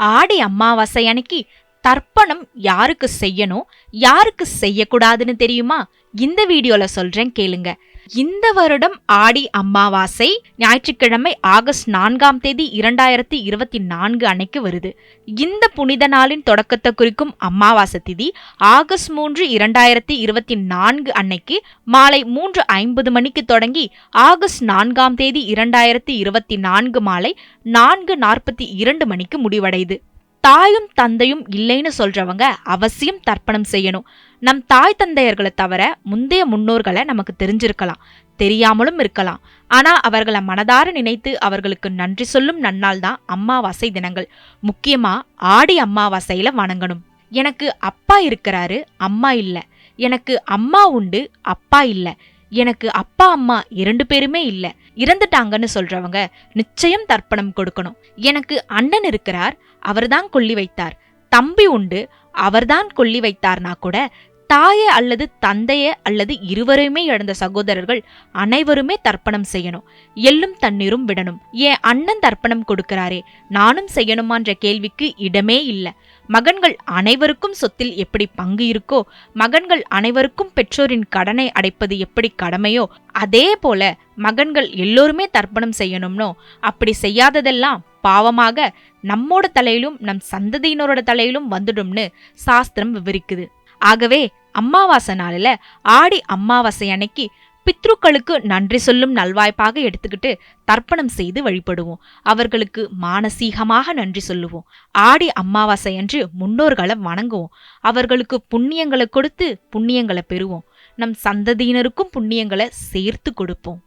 ஆடி அமாவாசை அன்னைக்கு தர்ப்பணம் யாருக்கு செய்யணும் யாருக்கு செய்யக்கூடாதுன்னு தெரியுமா? இந்த வீடியோல சொல்றேன் கேளுங்க. இந்த வருடம் ஆடி அமாவாசை ஞாயிற்றுக்கிழமை ஆகஸ்ட் நான்காம் தேதி இரண்டாயிரத்தி இருபத்தி நான்கு அன்னைக்கு வருது. இந்த புனித நாளின் தொடக்கத்தை குறிக்கும் அமாவாசை திதி ஆகஸ்ட் மூன்று இரண்டாயிரத்தி இருபத்தி நான்கு அன்னைக்கு மாலை மூன்று ஐம்பது மணிக்கு தொடங்கி ஆகஸ்ட் நான்காம் தேதி இரண்டாயிரத்தி இருபத்தி நான்கு மாலை நான்கு நாற்பத்தி இரண்டு மணிக்கு முடிவடையுது. தாயும் தந்தையும் இல்லைன்னு சொல்றவங்க அவசியம் தர்ப்பணம் செய்யணும். நம் தாய் தந்தையர்களை தவிர முந்தைய முன்னோர்களை நமக்கு தெரிஞ்சிருக்கலாம். தெரியாமலும் இருக்கலாம். ஆனா அவர்களை மனதார நினைத்து அவர்களுக்கு நன்றி சொல்லும் நன்னாள் தான் அம்மாவாசை தினங்கள். முக்கியமா ஆடி அம்மாவாசையில வணங்கணும். எனக்கு அப்பா இருக்கிறாரு அம்மா இல்லை. எனக்கு அம்மா உண்டு அப்பா இல்லை. எனக்கு அப்பா அம்மா இரண்டு பேருமே இல்ல. இறந்துட்டாங்கன்னு சொல்றவங்க நிச்சயம் தர்ப்பணம் கொடுக்கணும். எனக்கு அண்ணன் இருக்கிறார் அவர்தான் கொல்லி வைத்தார். தம்பி உண்டு அவர்தான் கொல்லி வைத்தார்னா கூட தாயை அல்லது தந்தையை அல்லது இருவரையுமே இழந்த சகோதரர்கள் அனைவருமே தர்ப்பணம் செய்யணும். எள்ளும் தண்ணீரும் விடணும். ஏன் அண்ணன் தர்ப்பணம் கொடுக்கிறாரே? நானும் செய்யணுமான்ற கேள்விக்கு இடமே இல்ல. மகன்கள் அனைவருக்கும் சொத்தில் எப்படி பங்கு இருக்கோ மகன்கள் அனைவருக்கும் பெற்றோரின் கடனை அடைப்பது எப்படி கடமையோ அதே போல மகன்கள் எல்லோருமே தர்ப்பணம் செய்யணும்னோ அப்படி செய்யாததெல்லாம் பாவமாக நம்மோட தலையிலும் நம் சந்ததியினரோட தலையிலும் வந்துடும்னு சாஸ்திரம் விவரிக்குது. ஆகவே அமாவாசை நாளில் ஆடி அம்மாவாசை அன்னைக்கு பித்ருக்களுக்கு நன்றி சொல்லும் நல்வாய்ப்பாக எடுத்துக்கிட்டு தர்ப்பணம் செய்து வழிபடுவோம். அவர்களுக்கு மானசீகமாக நன்றி சொல்லுவோம். ஆடி அமாவாசை அன்று முன்னோர்களை வணங்குவோம். அவர்களுக்கு புண்ணியங்களை கொடுத்து புண்ணியங்களை பெறுவோம். நம் சந்ததியினருக்கும் புண்ணியங்களை சேர்த்து கொடுப்போம்.